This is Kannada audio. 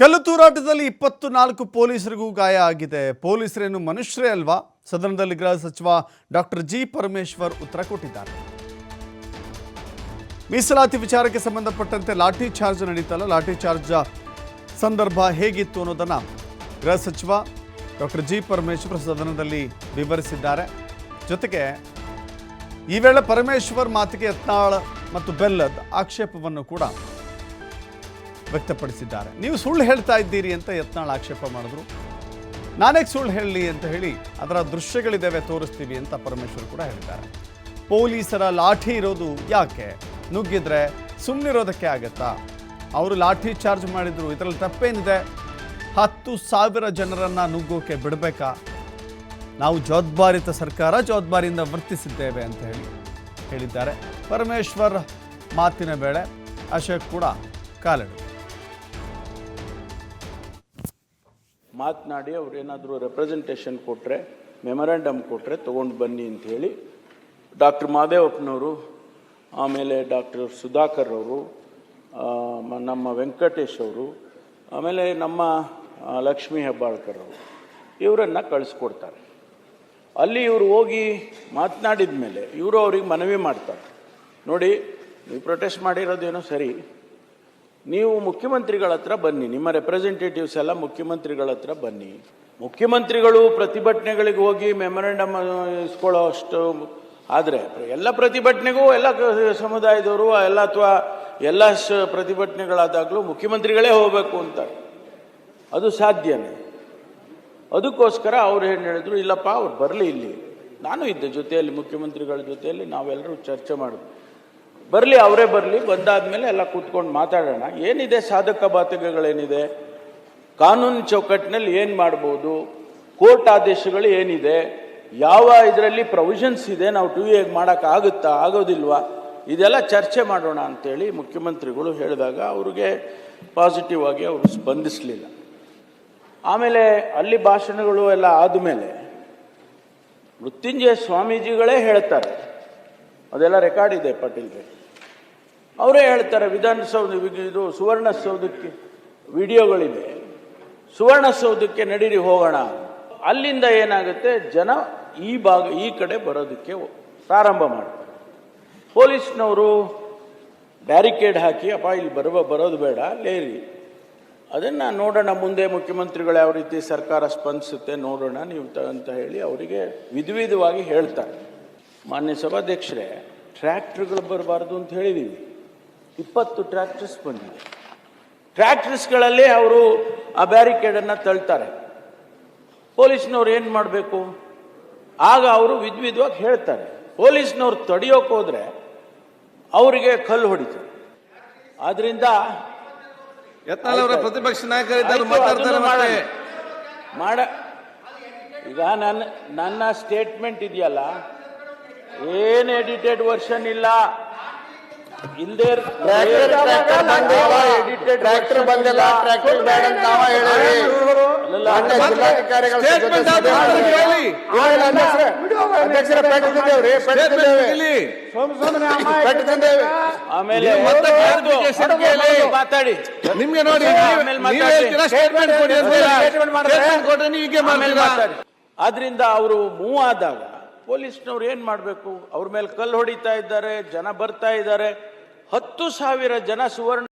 ಕಲ್ಲು ತೂರಾಟದಲ್ಲಿ ಇಪ್ಪತ್ತು ನಾಲ್ಕು ಪೊಲೀಸರಿಗೂ ಗಾಯ ಆಗಿದೆ. ಪೊಲೀಸರೇನು ಮನುಷ್ಯರೇ ಅಲ್ವಾ? ಸದನದಲ್ಲಿ ಗೃಹ ಸಚಿವ ಡಾಕ್ಟರ್ ಜಿ ಪರಮೇಶ್ವರ್ ಉತ್ತರ ಕೊಟ್ಟಿದ್ದಾರೆ. ಮೀಸಲಾತಿ ವಿಚಾರಕ್ಕೆ ಸಂಬಂಧಪಟ್ಟಂತೆ ಲಾಠಿ ಚಾರ್ಜ್ ನಡೀತಲ್ಲ, ಲಾಠಿ ಚಾರ್ಜ್ ಸಂದರ್ಭ ಹೇಗಿತ್ತು ಅನ್ನೋದನ್ನ ಗೃಹ ಸಚಿವ ಡಾಕ್ಟರ್ ಜಿ ಪರಮೇಶ್ವರ್ ಸದನದಲ್ಲಿ ವಿವರಿಸಿದ್ದಾರೆ. ಜೊತೆಗೆ ಈ ವೇಳೆ ಪರಮೇಶ್ವರ್ ಮಾತಿಗೆ ಯತ್ನಾಳ್ ಮತ್ತು ಬೆಲ್ಲದ್ ಆಕ್ಷೇಪವನ್ನು ಕೂಡ ವ್ಯಕ್ತಪಡಿಸಿದ್ದಾರೆ. ನೀವು ಸುಳ್ಳು ಹೇಳ್ತಾ ಇದ್ದೀರಿ ಅಂತ ಯತ್ನಾಳ್ ಆಕ್ಷೇಪ ಮಾಡಿದ್ರು. ನಾನೇ ಸುಳ್ಳು ಹೇಳಲಿ ಅಂತ ಹೇಳಿ ಅದರ ದೃಶ್ಯಗಳಿದ್ದಾವೆ ತೋರಿಸ್ತೀವಿ ಅಂತ ಪರಮೇಶ್ವರ್ ಕೂಡ ಹೇಳಿದ್ದಾರೆ. ಪೊಲೀಸರ ಲಾಠಿ ಇರೋದು ಯಾಕೆ? ನುಗ್ಗಿದ್ರೆ ಸುಮ್ಮನಿರೋದಕ್ಕೆ ಆಗತ್ತಾ? ಅವರು ಲಾಠಿ ಚಾರ್ಜ್ ಮಾಡಿದ್ರು, ಇದರಲ್ಲಿ ತಪ್ಪೇನಿದೆ? ಹತ್ತು ಸಾವಿರ ಜನರನ್ನ ನುಗ್ಗೋಕೆ ಬಿಡಬೇಕಾ? ನಾವು ಜವಾಬ್ದಾರಿತ ಸರ್ಕಾರ ಜವಾಬ್ದಾರಿಯಿಂದ ವರ್ತಿಸಿದ್ದೇವೆ ಅಂತ ಹೇಳಿ ಹೇಳಿದ್ದಾರೆ. ಪರಮೇಶ್ವರ್ ಮಾತಿನ ವೇಳೆ ಅಶೋಕ್ ಕೂಡ ಕಾಲೆಡು ಮಾತನಾಡಿ ಏನಾದರೂ ರೆಪ್ರೆಸೆಂಟೇಷನ್ ಕೊಟ್ಟರೆ ಮೆಮೊರಾಂಡಮ್ ಕೊಟ್ಟರೆ ತೊಗೊಂಡು ಬನ್ನಿ ಅಂತ ಹೇಳಿ ಡಾಕ್ಟರ್ ಮಾದೇವಪ್ಪನವರು, ಆಮೇಲೆ ಡಾಕ್ಟರ್ ಸುಧಾಕರ್ ಅವರು ನಮ್ಮ ವೆಂಕಟೇಶ್ ಅವರು, ಆಮೇಲೆ ನಮ್ಮ ಲಕ್ಷ್ಮೀ ಹೆಬ್ಬಾಳ್ಕರ್ ಅವರು, ಇವರನ್ನು ಕಳಿಸ್ಕೊಡ್ತಾರೆ. ಅಲ್ಲಿ ಇವರು ಹೋಗಿ ಮಾತನಾಡಿದ ಮೇಲೆ ಇವರು ಅವ್ರಿಗೆ ಮನವಿ ಮಾಡ್ತಾರೆ. ನೋಡಿ, ನೀವು ಪ್ರೊಟೆಸ್ಟ್ ಮಾಡಿರೋದೇನೋ ಸರಿ ನೀವು ಮುಖ್ಯಮಂತ್ರಿಗಳ ಹತ್ರ ಬನ್ನಿ, ನಿಮ್ಮ ರೆಪ್ರೆಸೆಂಟೇಟಿವ್ಸ್ ಎಲ್ಲ ಮುಖ್ಯಮಂತ್ರಿಗಳ ಹತ್ರ ಬನ್ನಿ. ಮುಖ್ಯಮಂತ್ರಿಗಳು ಪ್ರತಿಭಟನೆಗಳಿಗೆ ಹೋಗಿ ಮೆಮೊರೆಂಡಮ್ ಇಸ್ಕೊಳ್ಳೋ ಅಷ್ಟು ಆದರೆ, ಎಲ್ಲ ಪ್ರತಿಭಟನೆಗೂ ಎಲ್ಲ ಸಮುದಾಯದವರು ಎಲ್ಲ ಅಥವಾ ಎಲ್ಲ ಪ್ರತಿಭಟನೆಗಳಾದಾಗಲೂ ಮುಖ್ಯಮಂತ್ರಿಗಳೇ ಹೋಗಬೇಕು ಅಂತಾರೆ ಅದು ಸಾಧ್ಯನೇ. ಅದಕ್ಕೋಸ್ಕರ ಅವ್ರು ಏನು ಹೇಳಿದ್ರು, ಇಲ್ಲಪ್ಪ, ಅವ್ರು ಬರಲಿ ಇಲ್ಲಿ. ನಾನು ಇದ್ದೆ ಜೊತೆಯಲ್ಲಿ, ಮುಖ್ಯಮಂತ್ರಿಗಳ ಜೊತೆಯಲ್ಲಿ ನಾವೆಲ್ಲರೂ ಚರ್ಚೆ ಮಾಡಿದ್ವಿ. ಬರಲಿ, ಅವರೇ ಬರಲಿ, ಬಂದಾದ್ಮೇಲೆ ಎಲ್ಲ ಕೂತ್ಕೊಂಡು ಮಾತಾಡೋಣ. ಏನಿದೆ ಸಾಧಕ ಬಾಧಕಗಳೇನಿದೆ? ಕಾನೂನು ಚೌಕಟ್ಟಿನಲ್ಲಿ ಏನು ಮಾಡ್ಬೋದು? ಕೋರ್ಟ್ ಆದೇಶಗಳು ಏನಿದೆ? ಯಾವ ಇದರಲ್ಲಿ ಪ್ರೊವಿಷನ್ಸ್ ಇದೆ? ನಾವು ಟು ಎಗೆ ಮಾಡೋಕ್ಕಾಗುತ್ತಾ ಆಗೋದಿಲ್ವಾ? ಇದೆಲ್ಲ ಚರ್ಚೆ ಮಾಡೋಣ ಅಂತೇಳಿ ಮುಖ್ಯಮಂತ್ರಿಗಳು ಹೇಳಿದಾಗ ಅವ್ರಿಗೆ ಪಾಸಿಟಿವ್ ಆಗಿ ಅವರು ಸ್ಪಂದಿಸಲಿಲ್ಲ. ಆಮೇಲೆ ಅಲ್ಲಿ ಭಾಷಣಗಳು ಎಲ್ಲ ಆದಮೇಲೆ ಮೃತ್ಯುಂಜಯ ಸ್ವಾಮೀಜಿಗಳೇ ಹೇಳ್ತಾರೆ. ಅದೆಲ್ಲ ರೆಕಾರ್ಡ್ ಇದೆ ಪಾಟೀಲ್ರೆ. ಅವರೇ ಹೇಳ್ತಾರೆ ವಿಧಾನಸೌಧ ಇದು ಸುವರ್ಣಸೌಧಕ್ಕೆ ವಿಡಿಯೋಗಳಿದೆ ಸುವರ್ಣಸೌಧಕ್ಕೆ ನಡೀರಿ, ಹೋಗೋಣ. ಅಲ್ಲಿಂದ ಏನಾಗುತ್ತೆ, ಜನ ಈ ಭಾಗ, ಈ ಕಡೆ ಬರೋದಕ್ಕೆ ಪ್ರಾರಂಭ ಮಾಡ್ತಾರೆ. ಪೊಲೀಸ್ನವರು ಬ್ಯಾರಿಕೇಡ್ ಹಾಕಿ, ಅಪ್ಪ, ಇಲ್ಲಿ ಬರುವ, ಬರೋದು ಬೇಡ ಲೇರಿ ಅದನ್ನು ನೋಡೋಣ, ಮುಂದೆ ಮುಖ್ಯಮಂತ್ರಿಗಳು ಯಾವ ರೀತಿ ಸರ್ಕಾರ ಸ್ಪಂದಿಸುತ್ತೆ ನೋಡೋಣ, ನೀವು ಅಂತ ಹೇಳಿ ಅವರಿಗೆ ವಿಧವಿಧವಾಗಿ ಹೇಳ್ತಾರೆ. ಮಾನ್ಯ ಸಭಾಧ್ಯಕ್ಷರೇ, ಟ್ರ್ಯಾಕ್ಟ್ರ್ಗಳು ಬರಬಾರ್ದು ಅಂತ ಹೇಳಿದ್ದೀವಿ ಇಪ್ಪತ್ತು ಟ್ರ್ಯಾಕ್ಟರ್ಸ್ ಬಂದಿದೆ. ಟ್ರ್ಯಾಕ್ಟರ್ಸ್ಗಳಲ್ಲಿ ಅವರು ಆ ಬ್ಯಾರಿಕೇಡನ್ನು ತಳ್ತಾರೆ. ಪೊಲೀಸ್ನವ್ರು ಏನು ಮಾಡಬೇಕು? ಆಗ ಅವರು ವಿಧವಿಧವಾಗಿ ಹೇಳ್ತಾರೆ. ಪೊಲೀಸ್ನವ್ರು ತಡೆಯೋಕೆ ಹೋದರೆ ಅವರಿಗೆ ಕಲ್ಲು ಹೊಡಿತು ಆದ್ರಿಂದ ಪ್ರತಿಪಕ್ಷ ನಾಯಕರಿದ್ದರು ಮಾಡ ಈಗ ನನ್ನ ನನ್ನ ಸ್ಟೇಟ್ಮೆಂಟ್ ಇದೆಯಲ್ಲ? ಏನು ಎಡಿಟೆಡ್ ವರ್ಷನ್ ಇಲ್ಲ? ಇಲ್ದೇ ಟ್ರ್ಯಾಕ್ಟರ್ ಬಂದಿಲ್ಲ ಟ್ರ್ಯಾಕ್ಟರ್ ಬೇಡ ಅಂತ ನಾವ ಹೇಳಿವಿ ಮಾನ್ಯ ಜಿಲ್ಲಾಧಿಕಾರಿಗಳ ಜೊತೆ ಸ್ಟೇಟ್ಮೆಂಟ್ ಆದ್ರೂ ಸಭೆ ಆದ್ರೂ ಕೇಳಿ. ಕೇಳಿ ಅಧ್ಯಕ್ಷರೇ. ಅಧ್ಯಕ್ಷರೇ ಪೆಟ್ಟು ತಿಂದೇವ್ರಿ ಪೆಟ್ಟು ತಿಂದೇವಿ ಪೆಟ್ಟು ತಿಂದೇವಿ ಆಮೇಲೆ ಮತ್ತೆ clarification ಕೇಳಿ. ಮಾತಾಡಿ. ನಿಮ್ಗೆ ನೋಡಿ ಸ್ಟೇಟ್ಮೆಂಟ್ ಕೊಡಿ ಸ್ಟೇಟ್ಮೆಂಟ್ ಹೀಗೆ ಮಾಡ್ತೀರಾ? ಮಾತಾಡಿ. ಆದ್ರಿಂದ ಅವರು ಮೂವ್ ಆದಾಗ ಪೊಲೀಸ್ನವ್ರು ಏನು ಮಾಡಬೇಕು? ಅವ್ರ ಮೇಲೆ ಕಲ್ಲು ಹೊಡಿತಾ ಇದ್ದಾರೆ, ಜನ ಬರ್ತಾ ಇದ್ದಾರೆ. ಹತ್ತು ಸಾವಿರ ಜನ ಸುವರ್ಣ